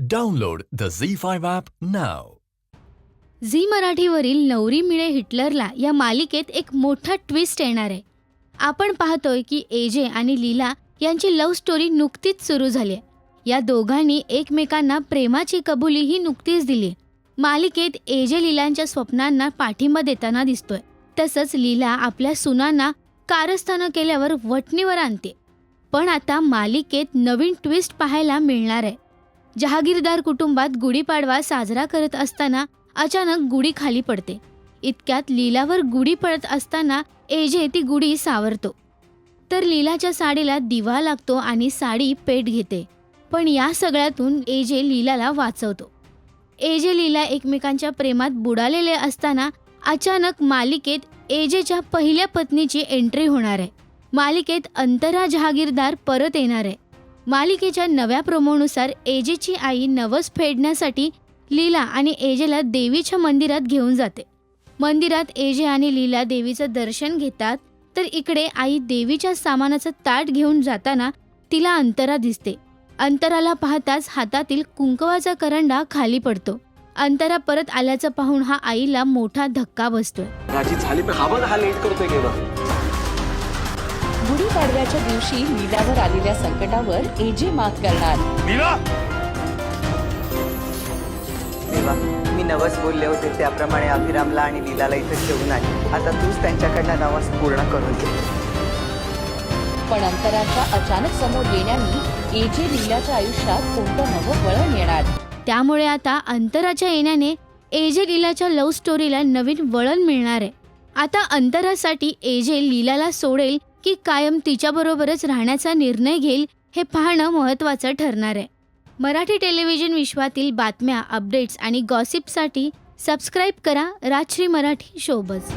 Download the Zee five app now Zee मराठीवरील नवरी मिळे हिटलरला या मालिकेत एक मोठा ट्विस्ट येणार आहे. आपण पाहतोय की एजे आणि लीला यांची लव्ह स्टोरी नुकतीच सुरू झाली आहे. या दोघांनी एकमेकांना प्रेमाची कबुली ही नुकतीच दिली मालिकेत एजे लीलांच्या स्वप्नांना पाठिंबा देताना दिसतोय. तसंच लीला आपल्या सुनांना कारस्थानं केल्यावर वटणीवर आणते. पण आता मालिकेत नवीन ट्विस्ट पाहायला मिळणार आहे. जहागीरदार कुटुंबात गुढीपाडवा साजरा करत असताना अचानक गुढी खाली पडते. इतक्यात लीलावर गुढी पडत असताना एजे ती गुढी सावरतो. तर लीलाच्या साडीला दिवा लागतो आणि साडी पेट घेते. पण या सगळ्यातून एजे लीलाला वाचवतो. एजे लीला एकमेकांच्या प्रेमात बुडालेले असताना अचानक मालिकेत एजेच्या पहिल्या पत्नीची एंट्री होणार आहे. मालिकेत अंतरा जहागीरदार परत येणार आहे. मालिकेच्या नव्या प्रोमोनुसार एजेची आई नवस फेडण्यासाठी लीला आणि एजेला देवीच्या मंदिरात घेऊन जाते. मंदिरात एजे आणि लीला देवीचं दर्शन घेतात तर इकडे आई देवीच्या सामानाचं ताट घेऊन जाताना तिला अंतरा दिसते. अंतराला पाहताच हातातील कुंकवाचा करंडा खाली पडतो. अंतरा परत आल्याचं पाहून हा आईला मोठा धक्का बसतोय. गुढीपाडव्याच्या दिवशी लीलावर आलेल्या संकटावर एजे मात करणार. देवा मी नवस बोलले होते त्याप्रमाणे अभिरामला आणि लीलाला इथे ठेवून आली. आता तूच त्यांच्याकडनं नवस पूर्ण करून दे पण अंतराच्या अचानक समोर येण्याने एजे लीलाच्या आयुष्यात कोणतं नवं वळण येणार? त्यामुळे आता अंतराच्या येण्याने एजे लीलाच्या लव्ह स्टोरीला नवीन वळण मिळणार आहे. आता अंतरासाठी एजे लीलाला सोडेल की कायम तिच्याबरोबरच राहण्याचा निर्णय घेईल हे पाहणं महत्त्वाचं ठरणार आहे मराठी टेलिव्हिजन विश्वातील बातम्या अपडेट्स आणि गॉसिपसाठी सबस्क्राईब करा Rajshri Marathi ShowBuzz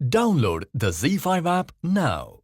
Download the Z5 app now.